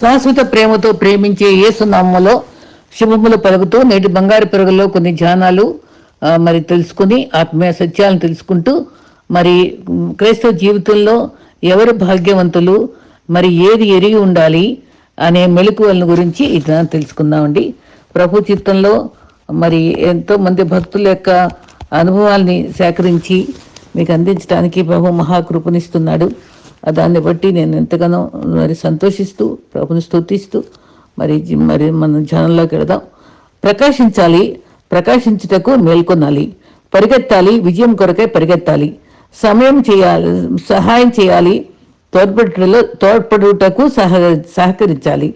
శాశ్వత ప్రేమతో ప్రేమించే ఏసునామలో శుభములు పలుకుతూ నేటి బంగారు పెరుగులో కొన్ని ధ్యానాలు మరి తెలుసుకుని ఆత్మీయ సత్యాలను తెలుసుకుంటూ మరి క్రైస్తవ జీవితంలో ఎవరు భాగ్యవంతులు మరి ఏది ఎరిగి ఉండాలి అనే మెలకువలను గురించి ఈ తెలుసుకుందామండి. ప్రభు చిత్తంలో మరి ఎంతో మంది భక్తుల యొక్క అనుభవాల్ని సేకరించి మీకు అందించడానికి ప్రభు మహాకృపనిస్తున్నాడు. దాన్ని బట్టి నేను ఎంతగానో మరి సంతోషిస్తూ ప్రభుని స్థుతిస్తూ మరి మరి మన ధ్యానంలోకి వెళదాం. ప్రకాశించాలి ప్రకాశించుటకు మేల్కొనాలి పరిగెత్తాలి విజయం కొరకై పరిగెత్తాలి. సమయం చేయాలి సహాయం చేయాలి తోడ్పడుటలో తోడ్పడుటకు సహ సహకరించాలి.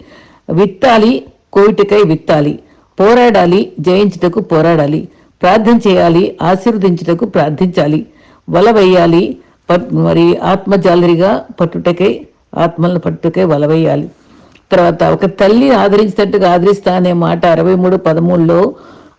విత్తాలి కోయిటకై విత్తాలి. పోరాడాలి జయించుటకు పోరాడాలి. ప్రార్థన చేయాలి ఆశీర్వదించుటకు ప్రార్థించాలి. వల వేయాలి మరి మరి ఆత్మజాలరిగా పట్టుటకై ఆత్మలను పట్టుటకై వల వేయాలి తర్వాత ఒక తల్లి ఆదరించినట్టుగా ఆదరిస్తా అనే మాట అరవై మూడు పదమూడులో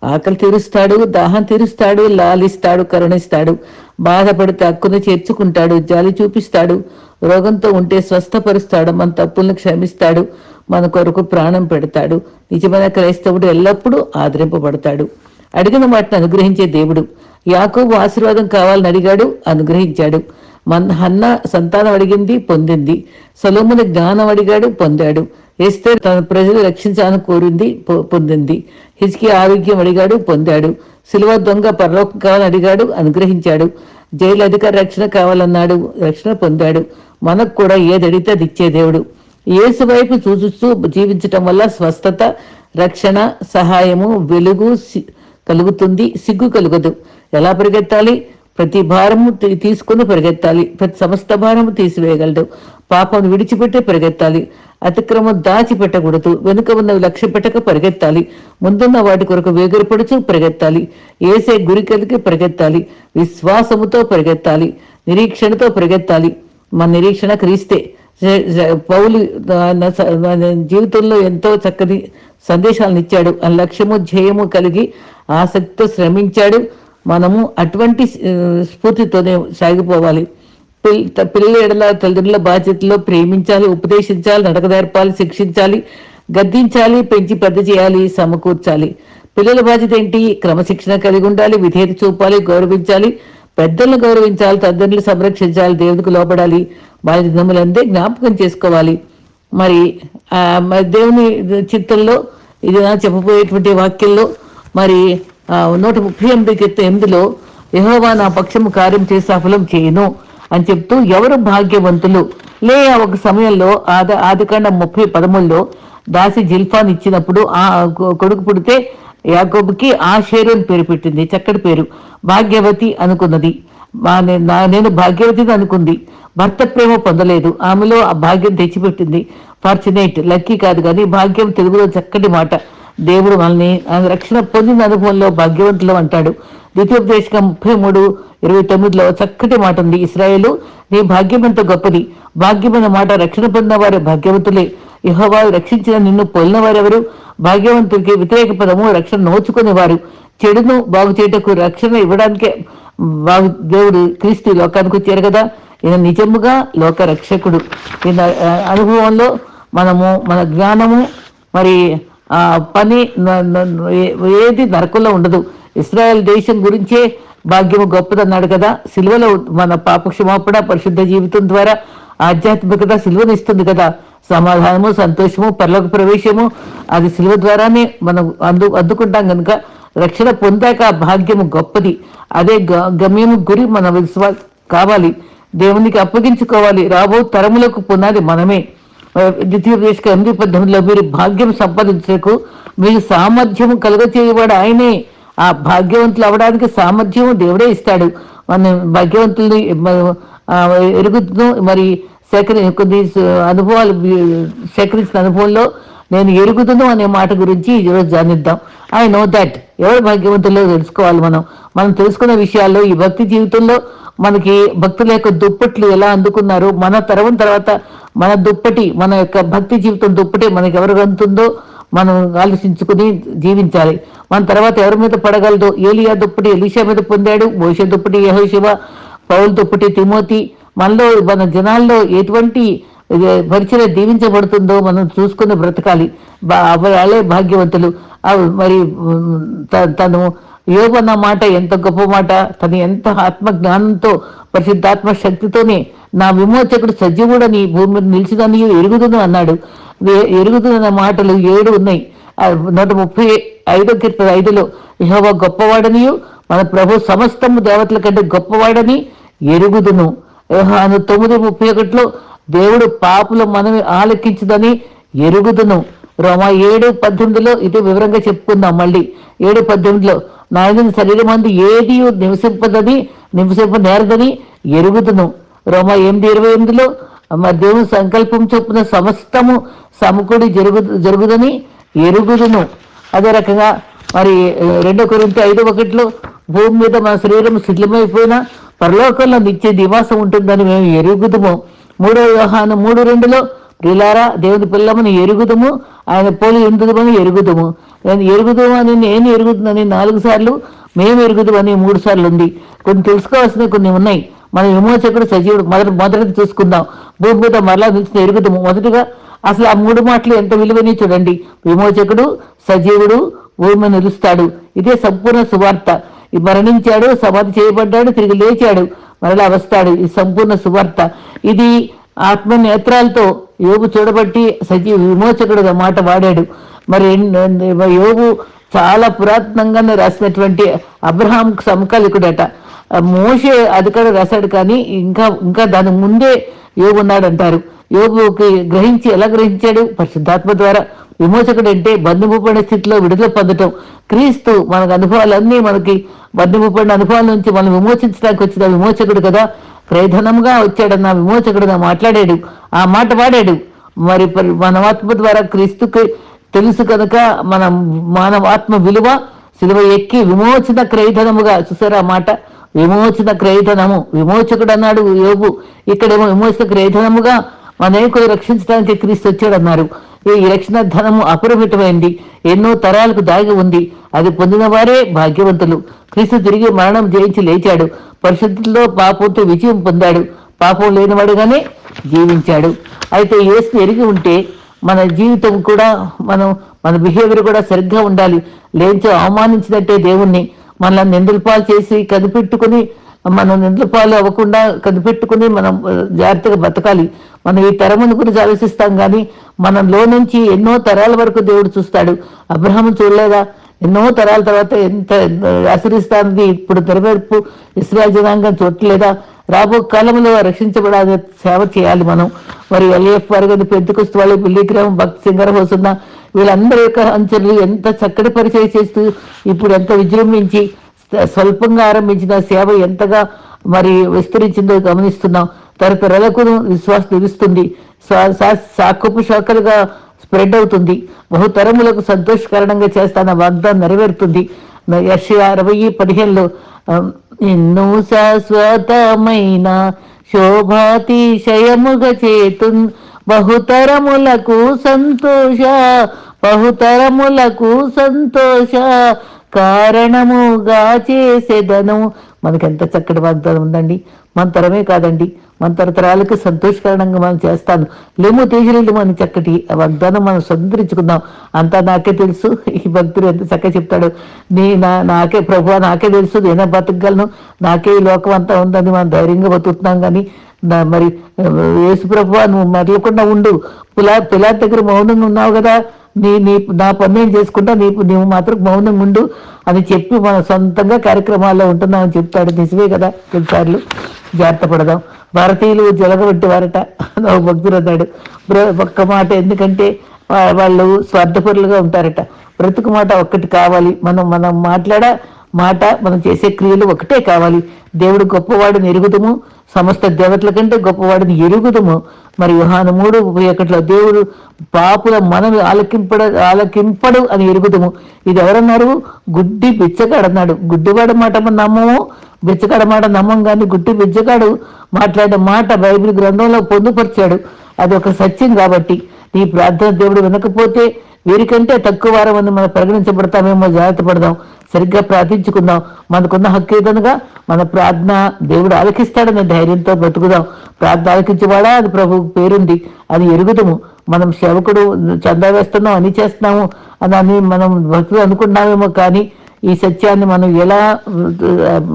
ఆకలి తీరుస్తాడు దాహం తీరుస్తాడు లాలిస్తాడు కరుణిస్తాడు. బాధపడితే హక్కును చేర్చుకుంటాడు జాలి చూపిస్తాడు రోగంతో ఉంటే స్వస్థపరుస్తాడు మన తప్పులను క్షమిస్తాడు మన కొరకు ప్రాణం పెడతాడు. నిజమైన క్రైస్తవుడు ఎల్లప్పుడూ ఆదరింపబడతాడు. అడిగిన వాటిని అనుగ్రహించే దేవుడు. యాకోబు ఆశీర్వాదం కావాలని అడిగాడు అనుగ్రహించాడు. మన హన్న సంతానం అడిగింది పొందింది. సొలోముని జ్ఞానం అడిగాడు పొందాడు. ఎస్తే తన ప్రజలు రక్షించాలని కోరింది పొ- పొందింది. హిజ్కి ఆరోగ్యం అడిగాడు పొందాడు. సిలువ దొంగ పరలోకం కావాలని అడిగాడు అనుగ్రహించాడు. జైలు అధికారి రక్షణ కావాలన్నాడు రక్షణ పొందాడు. మనకు కూడా ఏది అడిగితే అది ఇచ్చే దేవుడు. యేసు వైపు చూచుస్తూ జీవించటం వల్ల స్వస్థత రక్షణ సహాయము వెలుగు కలుగుతుంది సిగ్గు కలుగదు. ఎలా పరిగెత్తాలి? ప్రతి భారము తీసుకుని పరిగెత్తాలి. ప్రతి సమస్త భారము తీసివేయగలడు పాపం విడిచిపెట్టి పరిగెత్తాలి. అతిక్రమం దాచిపెట్టకూడదు. వెనుక ఉన్నవి లక్ష్య పెట్టక పరిగెత్తాలి. ముందున్న వాటి కొరకు వేగిరపడుచు పరిగెత్తాలి. ఏసే గురి కలిగి పరిగెత్తాలి. విశ్వాసముతో పరిగెత్తాలి. నిరీక్షణతో పరిగెత్తాలి. మన నిరీక్షణ క్రీస్తే. పౌలు జీవితంలో ఎంతో చక్కని సందేశాలను ఇచ్చాడు. ఆ లక్ష్యము ధ్యేయము కలిగి ఆసక్తితో శ్రమించాడు. మనము అటువంటి స్ఫూర్తితోనే సాగిపోవాలి. పిల్- పిల్లల ఎడల తల్లిదండ్రుల బాధ్యతలో ప్రేమించాలి ఉపదేశించాలి నడకదేర్పాలి శిక్షించాలి గద్దించాలి పెంచి పెద్ద చేయాలి సమకూర్చాలి. పిల్లల బాధ్యత ఏంటి? క్రమశిక్షణ కలిగి ఉండాలి విధేయత చూపాలి గౌరవించాలి పెద్దలను గౌరవించాలి తల్లిదండ్రులు సంరక్షించాలి దేవుడికి లోపడాలి వాళ్ళ దినములందే జ్ఞాపకం చేసుకోవాలి. మరి దేవుని చిత్తంలో ఇది నా చెప్పబోయేటువంటి వాక్యంలో మరి నూట ముప్పై ఎనిమిది కింద ఎనిమిదిలో యహోవా నా పక్షము కార్యం చేసి సఫలం చేయను అని చెప్తూ ఎవరు భాగ్యవంతులు? లే ఒక సమయంలో ఆద ఆదికాండ ముప్పై పదమూడులో దాసి జిల్ఫాన్ ఇచ్చినప్పుడు ఆ కొడుకు పుడితే యాకోబుకి ఆ షేరు అని పేరు పెట్టింది. చక్కటి పేరు. భాగ్యవతి అనుకున్నది. మా- నే- నా- నేను భాగ్యవతిని అనుకుంది. భర్త ప్రేమ పొందలేదు. ఆమెలో ఆ భాగ్యం తెచ్చిపెట్టింది. ఫార్చునేట్. లక్కీ కాదు కానీ భాగ్యం తెలుగులో చక్కటి మాట. దేవుడు మనల్ని ఆ రక్షణ పొందిన అనుభవంలో భాగ్యవంతులు అంటాడు. ద్వితీయోపదేశకం ముప్పై మూడు ఇరవై తొమ్మిదిలో చక్కటి మాట ఉంది. ఇస్రాయేలు నీ భాగ్యం ఎంత గొప్పది. భాగ్యమైన మాట రక్షణ పొందిన వారి భాగ్యవంతులే. యెహోవా రక్షించిన నిన్ను పోలిన వారెవరు భాగ్యవంతుడికి వ్యతిరేక పదము రక్షణ నోచుకునేవారు. చెడును బాగు చేయటకు రక్షణ ఇవ్వడానికే బాగు దేవుడు క్రీస్తు లోకానికి వచ్చారు కదా. ఈయన నిజముగా లోక రక్షకుడు. ఈయన అనుభవంలో మనము మన జ్ఞానము మరి పని ఏది నరకంలో ఉండదు. ఇస్రాయల్ దేశం గురించే భాగ్యము గొప్పదన్నాడు కదా. సిలువలో మన పాపక్షమాపణ పరిశుద్ధ జీవితం ద్వారా ఆధ్యాత్మికత సిలువను ఇస్తుంది కదా. సమాధానము సంతోషము పర్లోక ప్రవేశము అది సిలువ ద్వారానే మనం అందు అందుకుంటాం కనుక రక్షణ పొందాక భాగ్యము గొప్పది. అదే గ- గమ్యము గురి మన విశ్వాస కావాలి. దేవునికి అప్పగించుకోవాలి. రాబో తరములకు పునాది మనమే. ద్వితీయోపదేశక ఎనిమిది పద్దెనిమిదిలో మీరు భాగ్యం సంపాదించకు మీకు సామర్థ్యం కలుగచేయవాడు ఆయనే. ఆ భాగ్యవంతులు అవడానికి సామర్థ్యం దేవుడే ఇస్తాడు. మన భాగ్యవంతుల్ని మ- మరి సేకరి కొద్ది అనుభవాలు సేకరించిన అనుభవంలో నేను ఎరుగుదును అనే మాట గురించి ఈరోజు జానిద్దాం. ఐ నో దట్ ఎవరు భాగ్యవంతుల్లో తెలుసుకోవాలి మనం? మనం తెలుసుకున్న విషయాల్లో ఈ భక్తి జీవితంలో మనకి భక్తుల యొక్క దుప్పట్లు ఎలా అందుకున్నారు మన తరం తర్వాత మన దుప్పటి మన యొక్క భక్తి జీవితం దుప్పటి మనకి ఎవరు అందుతుందో మనం ఆలోచించుకుని జీవించాలి. మన తర్వాత ఎవరి మీద పడగలదో? ఏలియా దుప్పటి ఎలీషా మీద పొందాడు. భవిష్య దుప్పటి యహోశివ పౌల్ దుప్పటి తిమోతి. మనలో మన జనాల్లో ఎటువంటి పరిచయం దీవించబడుతుందో మనం చూసుకుని బ్రతకాలి. బా వాళ్ళే భాగ్యవంతులు. మరి త- తను యోగన్న మాట ఎంత గొప్ప మాట? తను ఎంత ఆత్మ జ్ఞానంతో పరిశుద్ధాత్మ శక్తితోనే నా విమోచకుడు సజీవుడని భూమి మీద నిలిచిదని ఎరుగుదును అన్నాడు. వే- మాటలు ఏడు ఉన్నాయి. నూట ముప్పై ఐదో కీర్తన ఐదులో యహోవ గొప్పవాడనియు మన ప్రభు సమస్తము దేవతల కంటే గొప్పవాడని ఎరుగుదును. యోహాను తొమ్మిది ముప్పై ఒకటిలో దేవుడు పాపుల మనమే ఆలకించదని ఎరుగుదును. రోమా ఏడు పద్దెనిమిదిలో ఇది వివరంగా చెప్పుకుందాం మళ్ళీ. ఏడు పద్దెనిమిదిలో నాయకుని శరీరం అందు ఏది నివసింపదని నివసింప నేరదని ఎరుగుదును. రోమ ఎనిమిది ఇరవై ఎనిమిదిలో మరి దేవుని సంకల్పం చొప్పున సమస్తము సమకూడి జరుగు జరుగుదని ఎరుగుదును. అదే రకంగా మరి రెండో కొరింత ఐదు ఒకటిలో భూమి మీద మన శరీరం శిథిలమైపోయినా పరలోకంలో నిత్య నివాసం ఉంటుందని మేము ఎరుగుదుము. మూడో వ్యవహారం మూడు రెండులో ప్రిలారా దేవుని పిల్లమని ఎరుగుదుము ఆయన పోలి ఉందుమని ఎరుగుదుము. ఎరుగుదము ఎరుగుదుము అని నేను ఎరుగుతుందని నాలుగు సార్లు మేము ఎరుగుదుమని మూడు సార్లు ఉంది. కొన్ని తెలుసుకోవాల్సినవి కొన్ని ఉన్నాయి. మన విమోచకుడు సజీవుడు మొదటి మొదటిది చూసుకుందాం. భూమి మీద మరలా నిలిచిన ఎరుగుదుము. మొదటిగా అసలు ఆ మూడు మాటలు ఎంత విలువని చూడండి. విమోచకుడు సజీవుడు భూమి నిలుస్తాడు. ఇదే సంపూర్ణ సువార్త. ఈ మరణించాడు సమాధి చేయబడ్డాడు తిరిగి లేచాడు. మరలా వస్తాడు. ఇది సంపూర్ణ సువార్త. ఇది ఆత్మ నేత్రాలతో యోగు చూడబట్టి సజీవ విమోచకుడు మాట వాడాడు. మరి యోగు చాలా పురాతనంగానే రాసినటువంటి అబ్రహాం సమకాలికుడట. మోషే అది కూడా రాశాడు కానీ ఇంకా ఇంకా దాని ముందే యోగు ఉన్నాడు అంటారు యోగుకి గ్రహించి ఎలా గ్రహించాడు? పరిశుద్ధాత్మ ద్వారా. విమోచకుడు అంటే బంధుముపడిన స్థితిలో విడుదల పొందటం. క్రీస్తు మనకు అనుభవాలన్నీ మనకి బంధుముపడిన అనుభవాల నుంచి మనం విమోచించడానికి వచ్చిన విమోచకుడు కదా. క్రయధనంగా వచ్చాడన్న విమోచకుడుగా మాట్లాడాడు. ఆ మాట వాడాడు. మరి పరి- మానవాత్మ ద్వారా క్రీస్తుకి తెలుసు కనుక మన మానవాత్మ విలువ సిలువ ఎక్కి విమోచన క్రయధనముగా చూసారా ఆ మాట? విమోచన క్రయధనము విమోచకుడు అన్నాడు యోగు ఇక్కడేమో విమోచన క్రయధనముగా అనేకులు రక్షించడానికి క్రీస్తు వచ్చాడన్నారు. ఈ రక్షణ ధనము అపరిమితమైంది ఎన్నో తరాలకు దాగి ఉంది. అది పొందిన వారే భాగ్యవంతులు. క్రీస్తు తిరిగి మరణం జయించి లేచాడు. పరిశుద్ధిలో పాపంతో విజయం పొందాడు. పాపం లేనివాడుగానే జీవించాడు. అయితే యేసు ఎరిగి ఉంటే మన జీవితం కూడా మనం మన బిహేవియర్ కూడా సరిగ్గా ఉండాలి. లేంచో అవమానించినట్టే దేవుణ్ణి. మనల్ని నిందలపాలు చేసి కనిపెట్టుకుని మనం నిందలపాలు అవ్వకుండా కనిపెట్టుకుని మనం జాగ్రత్తగా బతకాలి. మనం ఈ తరమును గురించి ఆలోచిస్తాం కానీ మనలో నుంచి ఎన్నో తరాల వరకు దేవుడు చూస్తాడు. అబ్రహం చూడలేదా? ఎన్నో తరాల తర్వాత ఎంత ఆశ్రయిస్తానది ఇప్పుడు తెరవేర్పు ఇస్రాయల్ జనాంగం చూడలేదా రాబో కాలంలో రక్షించబడాలి సేవ చేయాలి మనం. మరి ఎల్ఏఎఫ్ వారు కానీ పెద్దకొస్తు వాళ్ళు పిల్లిగ్రామం భక్తి సింగర్ వస్తున్న వీళ్ళందరి యొక్క అంచెలు ఎంత చక్కటి పరిచయం చేస్తూ ఇప్పుడు ఎంత విజృంభించి స్వల్పంగా ఆరంభించిన సేవ ఎంతగా మరి విస్తరించిందో గమనిస్తున్నాం. తరతరాలకు విశ్వాసం నిలుస్తుంది. సా- సాకుపు శాఖలుగా స్ప్రెడ్ అవుతుంది. బహుతరములకు సంతోషకరణంగా చేస్తాన వాగ్దానం నెరవేరుతుంది. యశ అరవై పదిహేనులో నిన్ను ఎన్నో శాశ్వతమైన శోభాతిశయముగ చేతున్ బహుతరములకు సంతోష బహుతరములకు సంతోష కారణముగా చేసేదను. మనకి ఎంత చక్కటి వాగ్దానం ఉందండి. మన తరమే కాదండి. మన తరతరాలకు సంతోషకరంగా మనం చేస్తాను. లేము తేజరీలు మన చక్కటి ఆ వాగ్దానం మనం సంతరించుకుందాం. అంతా నాకే తెలుసు. ఈ భక్తుడు ఎంత చక్కగా చెప్తాడు. నీ నా నాకే ప్రభు నాకే తెలుసు. నేనే బతకగలను. నాకే ఈ లోకం అంతా ఉందని మనం ధైర్యంగా బతుకుతున్నాం కానీ మరి యేసు ప్రభు నువ్వు మరలకుండా ఉండు. పిలా పిలా దగ్గర మౌనంగా ఉన్నావు కదా. నీ నీ నా పని నేను చేసుకుంటా? నీకు నువ్వు మాత్రం మౌనంగా ఉండు అని చెప్పి మన సొంతంగా కార్యక్రమాల్లో ఉంటున్నామని చెప్తాడు. నిజమే కదా కొన్నిసార్లు జాగ్రత్త పడదాం భారతీయులు జలగబెట్టి వారట ఒక భక్తుడు అన్నాడు. బ్ర- ఒక్క మాట ఎందుకంటే వాళ్ళు స్వార్థపరులుగా ఉంటారట. బ్రతుకు మాట ఒక్కటి కావాలి. మనం మనం మాట్లాడ మాట మనం చేసే క్రియలు ఒకటే కావాలి. దేవుడు గొప్పవాడిని ఎరుగుదము. సమస్త దేవతల కంటే గొప్పవాడిని ఎరుగుదము. మరి యుహాను మూడు ముప్పై ఒకటిలో దేవుడు పాపుల మనవి ఆలకింపడ ఆలకింపడు అని ఎరుగుదము. ఇది ఎవరన్నారు? గుడ్డి బిచ్చగాడన్నాడు. గుడ్డివాడు మాట నమ్మము? బిచ్చగాడ మాట నమ్మం కానీ గుడ్డి బిచ్చగాడు మాట్లాడిన మాట బైబిల్ గ్రంథంలో పొందుపరిచాడు. అది ఒక సత్యం కాబట్టి నీ ప్రార్థన దేవుడు వినకపోతే వీరికంటే తక్కువ వారం అని మనం పరిగణించబడతామేమో జాగ్రత్త పడదాం. సరిగ్గా ప్రార్థించుకుందాం. మనకున్న హక్కు ఏదనగా మన ప్రార్థన దేవుడు ఆలకిస్తాడనే ధైర్యంతో బ్రతుకుదాం. ప్రార్థన ఆలకించేవాడా? అది ప్రభు పేరుంది. అది ఎరుగుదము. మనం సేవకుడు చందా వేస్తున్నాం అని చేస్తున్నాము అని అని మనం భక్తులు అనుకున్నామేమో కానీ ఈ సత్యాన్ని మనం ఎలా ఆ,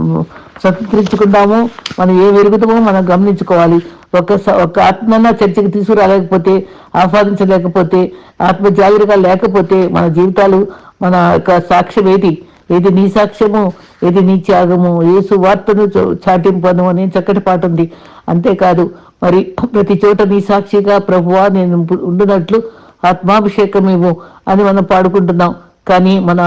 మనం ఏ ఎరుగుతామో మనం గమనించుకోవాలి. ఒక స- ఒక ఆత్మన చర్చకి తీసుకురాలేకపోతే ఆహ్వానించలేకపోతే ఆత్మ జాగ్రత్తగా లేకపోతే మన జీవితాలు మన యొక్క సాక్ష్యం ఏది ఇది నీ సాక్ష్యము ఇది నీ త్యాగము. ఏసు వార్తను చాటింపను అనే చక్కటి పాట ఉంది. అంతేకాదు మరి ప్రతి చోట నీ సాక్షిగా ప్రభువా నేను ఉండునట్లు ఆత్మాభిషేకం ఇవ్వు అని మనం పాడుకుంటున్నాం. కానీ మన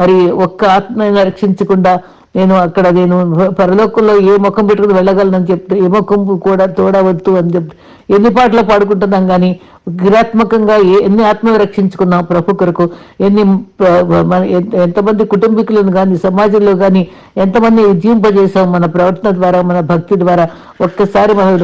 మరి ఒక్క ఆత్మని రక్షించకుండా నేను అక్కడ నేను పరలోకంలో ఏ ముఖం పెట్టుకుని వెళ్ళగలనని చెప్తే ఏ ముఖం కూడా తోడవద్దు అని చెప్తే ఎన్ని పాటలు పాడుకుంటున్నాం కానీ క్రియాత్మకంగా ఎన్ని ఆత్మలు రక్షించుకున్నాం ప్రభు కొరకు? ఎన్ని ఎంతమంది కుటుంబీకులను కానీ సమాజంలో కానీ ఎంతమంది ఉజ్జింపజేసాం మన ప్రవర్తన ద్వారా మన భక్తి ద్వారా? ఒక్కసారి మన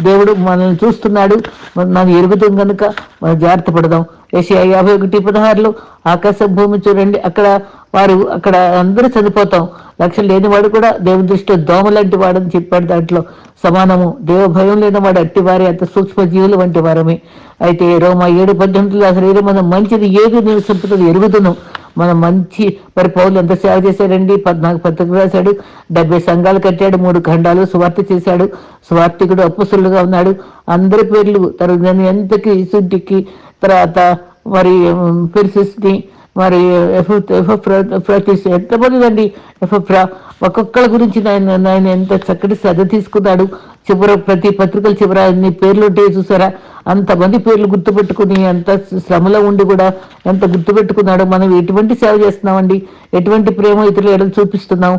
దేవుడు మనల్ని చూస్తున్నాడు. మనం ఎరుగుతాం కనుక మనం జాగ్రత్త పడదాం. ఏషియా యాభై ఒకటి పదహారులో ఆకాశ భూమి చూడండి. అక్కడ వారు అక్కడ అందరూ చనిపోతాం. లక్ష్యం లేనివాడు కూడా దేవుని దృష్టిలో దోమ లాంటి వాడని చెప్పాడు. దాంట్లో సమానము దేవ భయం లేనివాడు అట్టి వారి అంత సూక్ష్మ జీవులు వంటి వారమే. అయితే రోమా ఏడు పద్దెనిమిదిలో అసలు ఏదో మనం మంచిది ఏది నివసింపుతుంది ఎరుగుదును. మనం మంచి మరి పౌరులు ఎంత సేవ చేశాడండి? పద్నాలుగు పత్రికలు రాశాడు. డెబ్బై సంఘాలు కట్టాడు. మూడు ఖండాలు సువార్త చేశాడు. సువార్తికుడు అప్పుసులుగా ఉన్నాడు. అందరి పేర్లు తన ఎంతకి ఇసుంటికి తర్వాత మరి పెరిసిస్ని మరి ఎఫ్ ఎఫ్ ప్రతి ఎంతమంది అండి ఎఫ్ఎఫ్రా ఒక్కొక్కళ్ళ గురించి ఆయన ఆయన ఎంత చక్కటి శ్రద్ధ తీసుకున్నాడు. చివర ప్రతి పత్రికల చివర అన్ని పేర్లు ఉంటే చూసారా? అంతమంది పేర్లు గుర్తుపెట్టుకుని అంత శ్రమలో ఉండి కూడా ఎంత గుర్తుపెట్టుకున్నాడో. మనం ఎటువంటి సేవ చేస్తున్నామండి? ఎటువంటి ప్రేమ ఇతరులు ఎడలు చూపిస్తున్నాం?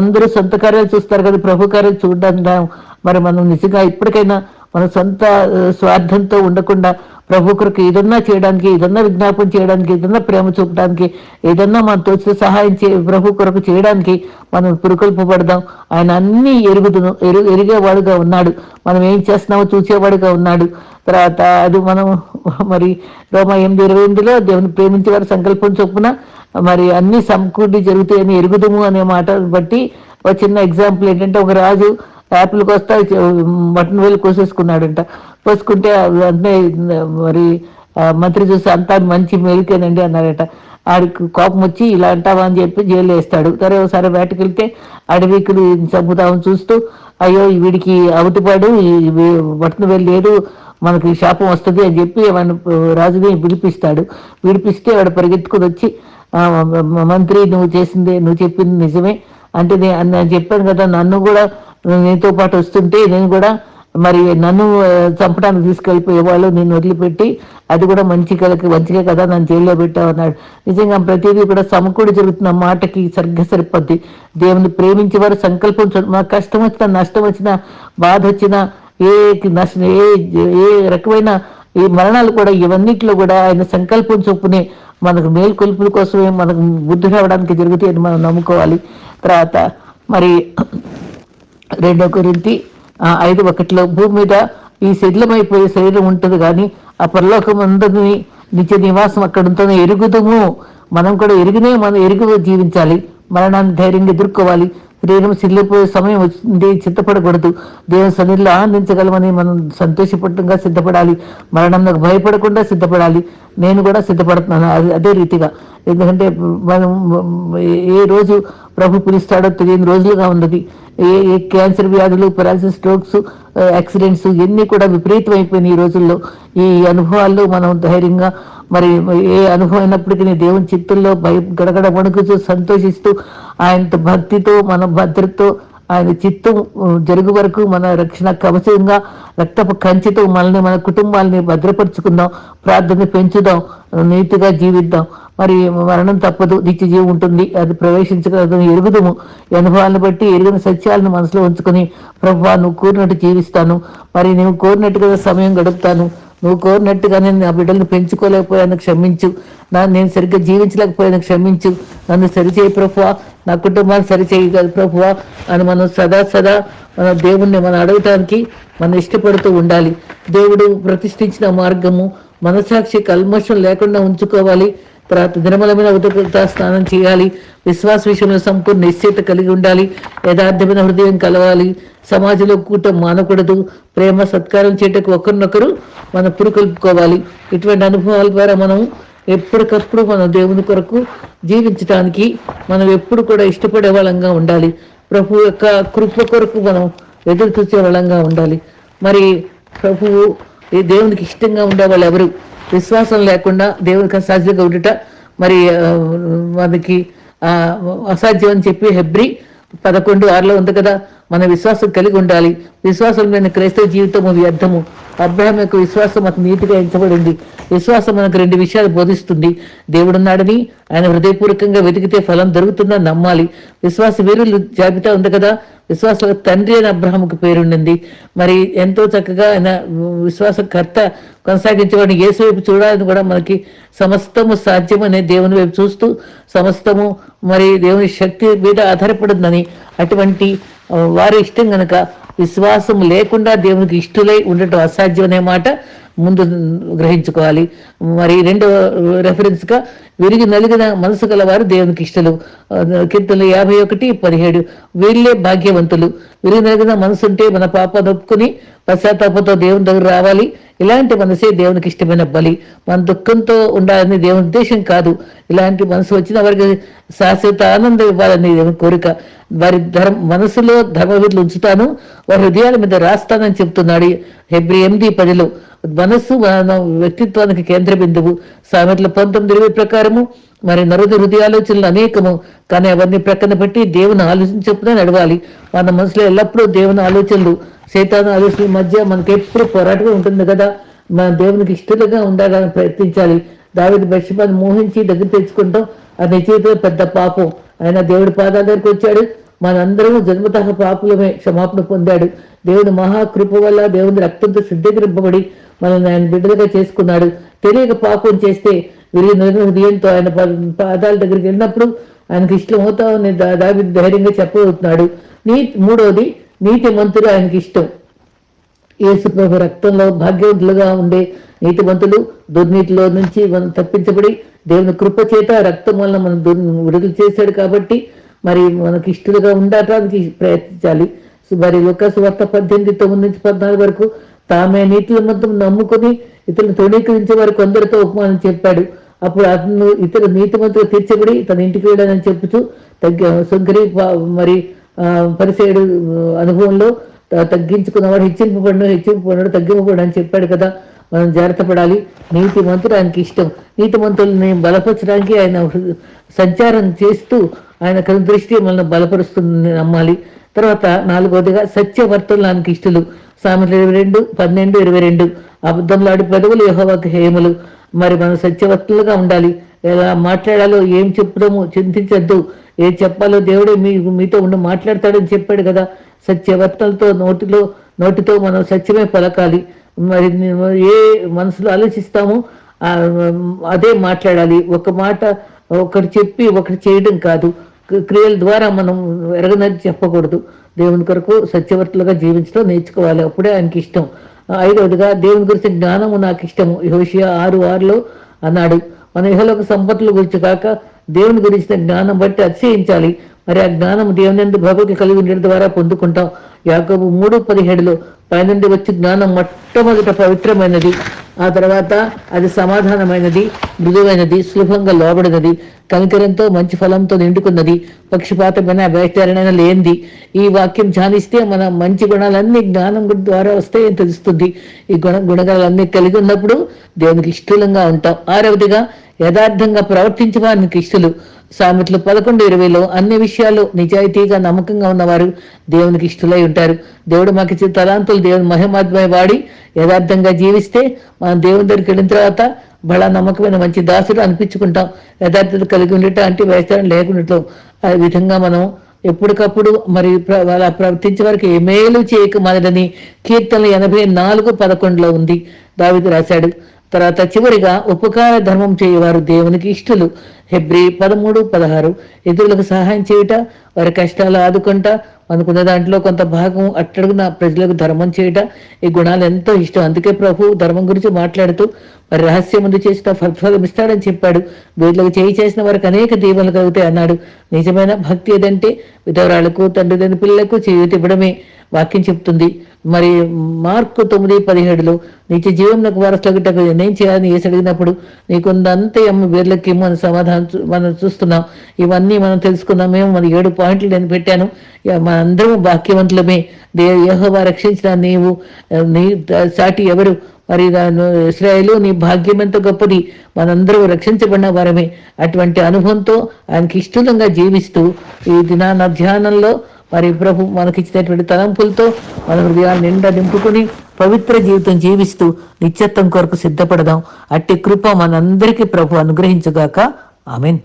అందరూ సొంత కార్యాలు చూస్తారు కదా ప్రభు కార్యాలు చూడడం మరి మనం నిజంగా ఇప్పటికైనా మన సొంత స్వార్థంతో ఉండకుండా ప్రభు కొరకు ఏదన్నా చేయడానికి ఏదన్నా విజ్ఞాపం చేయడానికి ఏదన్నా ప్రేమ చూపడానికి ఏదన్నా మన తోచిన సహాయం చే ప్రభు కొరకు చేయడానికి మనం పురుకొల్పబడదాం. ఆయన అన్ని ఎరుగుదును ఎరు ఎరిగేవాడుగా ఉన్నాడు. మనం ఏం చేస్తున్నామో చూసేవాడుగా ఉన్నాడు. తర్వాత అది మనం మరి రోమ ఎనిమిది ఇరవై ఎనిమిదిలో దేవుని ప్రేమించే వారి సంకల్పం చొప్పున మరి అన్ని సమకూడి జరుగుతాయని ఎరుగుదుము అనే మాట బట్టి ఒక చిన్న ఎగ్జాంపుల్ ఏంటంటే ఒక రాజు యాపిల్కి వస్తాయి మటన్ వేలు కోసేసుకున్నాడంట. కోసుకుంటే అంటే మరి మంత్రి చూసి అంతా మంచి మెరుకేనండి అన్నారట ఆడికి కోపం వచ్చి ఇలా అంటావా అని చెప్పి జైలు వేస్తాడు. సరే ఒకసారి వేటకి వెళ్తే అడవికులు చంపుతామని చూస్తూ అయ్యో వీడికి అవుతుపాడు బట్టన వేలు లేదు మనకి శాపం వస్తుంది అని చెప్పి మన రాజుని పిలిపిస్తాడు. విడిపిస్తే వాడు పరిగెత్తుకుని వచ్చి మంత్రి నువ్వు చేసిందే నువ్వు చెప్పింది నిజమే అంటే నేను చెప్పాను కదా నన్ను కూడా నీతో పాటు వస్తుంటే నేను కూడా మరి నన్ను చంపడానికి తీసుకెళ్ళిపోయే వాళ్ళు నేను వదిలిపెట్టి అది కూడా మంచి కలకి మంచిగా కదా నన్ను జైల్లో పెట్టావు అన్నాడు నిజంగా ప్రతిదీ కూడా సమకూడి జరుగుతున్న మాటకి సరిగ్గా సరిపోద్ది. దేవుని ప్రేమించేవారు సంకల్పం చూ- మాకు కష్టం వచ్చినా నష్టం వచ్చినా బాధ వచ్చినా ఏ నష్టం ఏ ఏ రకమైన ఈ మరణాలు కూడా ఇవన్నిట్లో కూడా ఆయన సంకల్పం చొప్పునే మనకు మేల్కొల్పుల కోసమే మనకు బుద్ధి రావడానికి జరుగుతాయని మనం నమ్ముకోవాలి. తర్వాత మరి రెండో కొరింతి ఐదు ఒకటిలో భూమి మీద ఈ శిథిలమైపోయే శరీరం ఉంటుంది కానీ ఆ పరలోకం అందరినీ నిత్య నివాసం అక్కడ ఉంటుందో ఎరుగుదము. మనం కూడా ఎరిగినే మనం ఎరుగు జీవించాలి. మరణాన్ని ధైర్యంగా ఎదుర్కోవాలి. శరీరం సిల్లిపోయే సమయం వచ్చింది సిద్ధపడకూడదు దేవుని సన్నిధిలో ఆనందించగలమని మనం సంతోషపడంగా సిద్ధపడాలి. మరణంలో భయపడకుండా సిద్ధపడాలి. నేను కూడా సిద్ధపడుతున్నాను అది అదే రీతిగా. ఎందుకంటే మనం ఏ రోజు ప్రభు పిలుస్తాడో తెలియని రోజులుగా ఉన్నది. క్యాన్సర్ వ్యాధులు పెరాలసిస్ స్ట్రోక్స్ యాక్సిడెంట్స్ ఇవన్నీ కూడా విపరీతమైపోయినాయి ఈ రోజుల్లో. ఈ అనుభవాల్లో మనం ధైర్యంగా మరి ఏ అనుభవం అయినప్పటికీ దేవుని చిత్తుల్లో భయ గడగడ వణుకుతూ సంతోషిస్తూ ఆయనతో భక్తితో మన భద్రతో ఆయన చిత్తం జరుగు వరకు మన రక్షణ కవచంగా రక్తపు కంచితో మనల్ని మన కుటుంబాలని భద్రపరుచుకుందాం ప్రార్థన పెంచుదాం నీతిగా జీవిద్దాం. మరి మరణం తప్పదు నిత్య జీవం ఉంటుంది అది ప్రవేశించగలదు ఎరుగుదము. అనుభవాలను బట్టి ఎరిగిన సత్యాలను మనసులో ఉంచుకొని ప్రభు నువ్వు కోరినట్టు జీవిస్తాను. మరి నువ్వు కోరినట్టుగా సమయం గడుపుతాను. నువ్వు కోరినట్టుగా నేను నా బిడ్డలను పెంచుకోలేకపోయాను క్షమించు. నా నేను సరిగ్గా జీవించలేకపోయాను క్షమించు. నన్ను సరిచేయి ప్రభువా. నా కుటుంబాన్ని సరిచేయగలదు ప్రభువా. అని మనం సదా సదా మన దేవుణ్ణి మనం అడగటానికి మనం ఇష్టపడుతూ ఉండాలి. దేవుడు ప్రతిష్ఠించిన మార్గము మనసాక్షి కల్మషం లేకుండా ఉంచుకోవాలి. తర్వాత దినములమైన ఉదకృత స్నానం చేయాలి. విశ్వాస విషయంలో సంపూర్ణ నిశ్చిత కలిగి ఉండాలి. యథార్థమైన హృదయం కలవాలి. సమాజంలో కూటం మానకూడదు. ప్రేమ సత్కారం చేయటకు ఒకరినొకరు మన పురుకొల్పుకోవాలి ఇటువంటి అనుభవాల ద్వారా మనం ఎప్పటికప్పుడు మనం దేవుని కొరకు జీవించడానికి మనం ఎప్పుడు కూడా ఇష్టపడే వాళ్ళంగా ఉండాలి. ప్రభు యొక్క కృప కొరకు మనం ఎదురు చూసే వాళ్ళంగా ఉండాలి. మరి ప్రభువు ఈ దేవునికి ఇష్టంగా ఉండే వాళ్ళు ఎవరు? విశ్వాసం లేకుండా దేవునికి అసాధ్యంగా ఉండుట మరి ఆ, ఆ, అసాధ్యం అని చెప్పి హెబ్రి పదకొండు ఆరులో ఉంది కదా మన విశ్వాసం కలిగి ఉండాలి. విశ్వాసం లేని క్రైస్తవ జీవితము వ్యర్థము. అబ్రహం యొక్క విశ్వాసం మాకు నీతిగా ఎంచబడింది. విశ్వాసం మనకు రెండు విషయాలు బోధిస్తుంది. దేవుడున్నాడని ఆయన హృదయపూర్వకంగా వెతికితే ఫలం దొరుకుతుందని నమ్మాలి. విశ్వాస వీరులు జాబితా ఉంది కదా? విశ్వాస తండ్రి అని అబ్రహంకు పేరుండింది. మరి ఎంతో చక్కగా ఆయన విశ్వాసకర్త కొనసాగించేవాడిని యేసు వైపు చూడాలని కూడా మనకి సమస్తము సాధ్యమనే దేవుని వైపు చూస్తూ సమస్తము మరి దేవుని శక్తి మీద ఆధారపడుతుందని అటువంటి వారి ఇష్టం గనక విశ్వాసం లేకుండా దేవునికి ఇష్టలై ఉండటం అసాధ్యం అనే మాట ముందు గ్రహించుకోవాలి. మరి రెండవ రెఫరెన్స్గా విరిగి నలిగిన మనసు గలవారు దేవునికి ఇష్టలు. కీర్తనలు యాభై ఒకటి పదిహేడు. వీళ్ళే భాగ్యవంతులు. విరిగి నలిగిన మనసు ఉంటే మన పాప నొప్పుకుని పశ్చాత్తాపంతో దేవుని దగ్గర రావాలి. ఇలాంటి మనసే దేవునికి ఇష్టమైన బలి. మన దుఃఖంతో ఉండాలని దేవుని ఉద్దేశం కాదు. ఇలాంటి మనసు వచ్చిన వారికి శాశ్వత ఆనందం ఇవ్వాలని దేవుని కోరిక. వారి ధర్మ మనసులో ధర్మవిధులు ఉంచుతాను. వారి హృదయాల మీద రాస్తానని చెప్తున్నాడు హెబ్రి ఎనిమిది పదిలో మనస్సు మన వ్యక్తిత్వానికి కేంద్ర బిందువు. సామెతల పంతొమ్మిది ఇరవై ప్రకారము మరి నరుది హృదయ ఆలోచనలు అనేకము కానీ అవన్నీ ప్రక్కన పెట్టి దేవుని ఆలోచన చెప్పునే నడవాలి. మన మనసులో ఎల్లప్పుడూ దేవుని ఆలోచనలు శైతాన ఆలోచనల మధ్య మనకి ఎప్పుడు పోరాటంగా ఉంటుంది కదా. మన దేవునికి ఇష్టలుగా ఉండాలని ప్రయత్నించాలి. దావిది బషిబాన్ని మోహించి దగ్గర తెచ్చుకుంటాం. అది జీవితంలో పెద్ద పాపం. ఆయన దేవుడి పాదాల దగ్గరికి వచ్చాడు. మనందరం జన్మతహ పాపులమే క్షమాపణ పొందాడు. దేవుని మహాకృప వల్ల దేవుని రక్తంతో శుద్ధీకరింపబడి మనల్ని ఆయన బిడ్డలుగా చేసుకున్నాడు. తెలియక పాపం చేస్తే విరిగి హృదయంతో ఆయన పాదాల దగ్గరికి వెళ్ళినప్పుడు ఆయనకి ఇష్టం అవుతామని దా- ధైర్యంగా చెప్పబోతున్నాడు. నీ మూడవది నీతి మంతులు ఆయనకి ఇష్టం. ఏసుప్రభు రక్తంలో భాగ్యవంతులుగా ఉండే నీతిమంతులు దుర్నీతిలో నుంచి మనం తప్పించబడి దేవుని కృప చేత రక్తం వలన మనం దుర్ విడుదల చేశాడు కాబట్టి మరి మనకి ఇష్టలుగా ఉండటానికి ప్రయత్నించాలి. మరి ఒక వార్త పద్దెనిమిది తొమ్మిది నుంచి పద్నాలుగు వరకు తామే నీతుల మొత్తం నమ్ముకొని ఇతరులను తృణీకరించే వారు కొందరితో ఉపమానం చెప్పాడు. అప్పుడు అతను ఇతరు నీతిమంతులు తీర్చబడి తన ఇంటికి వెళ్ళాడని చెప్పుతూ తగ్గ సుంకరి మరి పరిసేడు అనుభవంలో తగ్గించుకున్నవాడు హెచ్చింపబడిన హెచ్చింపబడినాడు తగ్గింపబడు అని చెప్పాడు కదా. మనం జాగ్రత్త పడాలి. నీతి మంతుడు ఆయనకి ఇష్టం. నీతి మంతుల్ని బలపరచడానికి ఆయన సంచారం చేస్తూ ఆయన కను దృష్టి మనల్ని బలపరుస్తుంది నమ్మాలి. తర్వాత నాలుగవదిగా సత్యవర్తలు ఆయనకి ఇష్టలు. సామెతలు ఇరవై రెండు పన్నెండు ఇరవై రెండు. అబద్ధంలాడి పెదవులు యెహోవాకు హేమలు మరి మనం సత్యవర్తలుగా ఉండాలి. ఎలా మాట్లాడాలో ఏం చెప్పుదామో చింతించద్దు. ఏం చెప్పాలో దేవుడే మీ మీతో ఉండి మాట్లాడతాడని చెప్పాడు కదా. సత్యవర్తలతో నోటిలో నోటితో మనం సత్యమే పలకాలి. మరి ఏ మనసులో ఆలోచిస్తామో అదే మాట్లాడాలి. ఒక మాట ఒకటి చెప్పి ఒకటి చేయడం కాదు. క్రియల ద్వారా మనం ఎరగనది చెప్పకూడదు. దేవుని కొరకు సత్యవర్తులుగా జీవించడం నేర్చుకోవాలి. అప్పుడే ఆయనకి ఇష్టం. ఐదవదిగా దేవుని గురించి జ్ఞానము నాకు ఇష్టము. యెహోషియా ఆరు ఆరులో అన్నాడు. మన ఇహలోక సంపత్తుల గురించి కాక దేవుని గురించిన జ్ఞానం బట్టి అతిశయించాలి. మరి ఆ జ్ఞానం దేవునందు ఎందుకు కలిగి ఉండడం ద్వారా పొందుకుంటాం. యాకబు మూడు పదిహేడులో పైనుండి వచ్చి జ్ఞానం మొట్టమొదట పవిత్రమైనది. ఆ తర్వాత అది సమాధానమైనది మృదువైనది సులభంగా లోబడినది కనికరంతో మంచి ఫలంతో నిండుకున్నది పక్షపాతమైన వ్యతిరేణ లేనిది. ఈ వాక్యం ధ్యానిస్తే మన మంచి గుణాలన్నీ జ్ఞానం ద్వారా వస్తాయని తెలుస్తుంది. ఈ గుణ గుణగాలన్నీ కలిగి ఉన్నప్పుడు దేవునికి ఇష్టలంగా ఉంటాం. ఆరవదిగా యథార్థంగా ప్రవర్తించే వారికి ఇష్టలు. సామెతలు పదకొండు ఇరవైలో అన్ని విషయాలు నిజాయితీగా నమ్మకంగా ఉన్నవారు దేవునికి ఇష్టలై ఉంటారు. దేవుడు మాకు ఇచ్చిన తలాంతులు దేవుని మహిమాత్మయ వాడి యథార్థంగా జీవిస్తే మనం దేవుని దగ్గరికి వెళ్ళిన తర్వాత బలా నమ్మకమైన మంచి దాసుడు అనిపించుకుంటాం. యథార్థత కలిగి ఉండటం అంటే వ్యవసాయం లేకుండా ఆ విధంగా మనం ఎప్పటికప్పుడు మరి అలా ప్రవర్తించే వారికి ఏ మేలు చేయక మనదని కీర్తనలు ఎనభై నాలుగు పదకొండులో ఉంది. దావిది రాశాడు తర్వాత చివరిగా ఉపకార ధర్మం చేయవారు దేవునికి ఇష్టలు. హెబ్రి పదమూడు పదహారు. ఇతరులకు సహాయం చేయుట వారి కష్టాలు ఆదుకుంట అనుకున్న దాంట్లో కొంత భాగం అట్టడుగున ప్రజలకు ధర్మం చేయట ఈ గుణాలు ఎంతో ఇష్టం. అందుకే ప్రభు ధర్మం గురించి మాట్లాడుతూ మరి రహస్యం ముందు చేసిన ఫలఫలం ఇస్తాడని చెప్పాడు. వీళ్ళకి చేయి చేసిన వారికి అనేక దీవెనలు కలుగుతాయి అన్నాడు. నిజమైన భక్తి ఏదంటే విధవరాలకు తండ్రి తండ్రి పిల్లలకు చేయూతి ఇవ్వడమే. వాక్యం చెప్తుంది. మరి మార్కు తొమ్మిది పదిహేడులో నిత్య జీవనకు వారసులగుటకు నేను చేయాలని ఏసి అడిగినప్పుడు నీకుందంతే అమ్మ వీర్లకి మన సమాధానం చూ- మనం చూస్తున్నాం. ఇవన్నీ మనం తెలుసుకున్నాం. మేము మన ఏడు పాయింట్లు నేను పెట్టాను. మనందరము మనందరం భాగ్యవంతులమే. దే యహోవా రక్షించిన నీవు నీ సాటి ఎవరు? మరి దాని ఇస్రాయేలు నీ భాగ్యం ఎంత గొప్పది. మనందరూ రక్షించబడిన వారమే. అటువంటి అనుభవంతో ఆయనకి ఇష్టంగా జీవిస్తూ ఈ దినాన ధ్యానంలో మరి ప్రభు మనకిచ్చినటువంటి తలంపులతో మన హృదయాన్ని నిండా నింపుకొని పవిత్ర జీవితం జీవిస్తూ నిత్యత్వం కొరకు సిద్ధపడదాం. అట్టి కృప మనందరికీ ప్రభు అనుగ్రహించుగాక. ఆమెన్.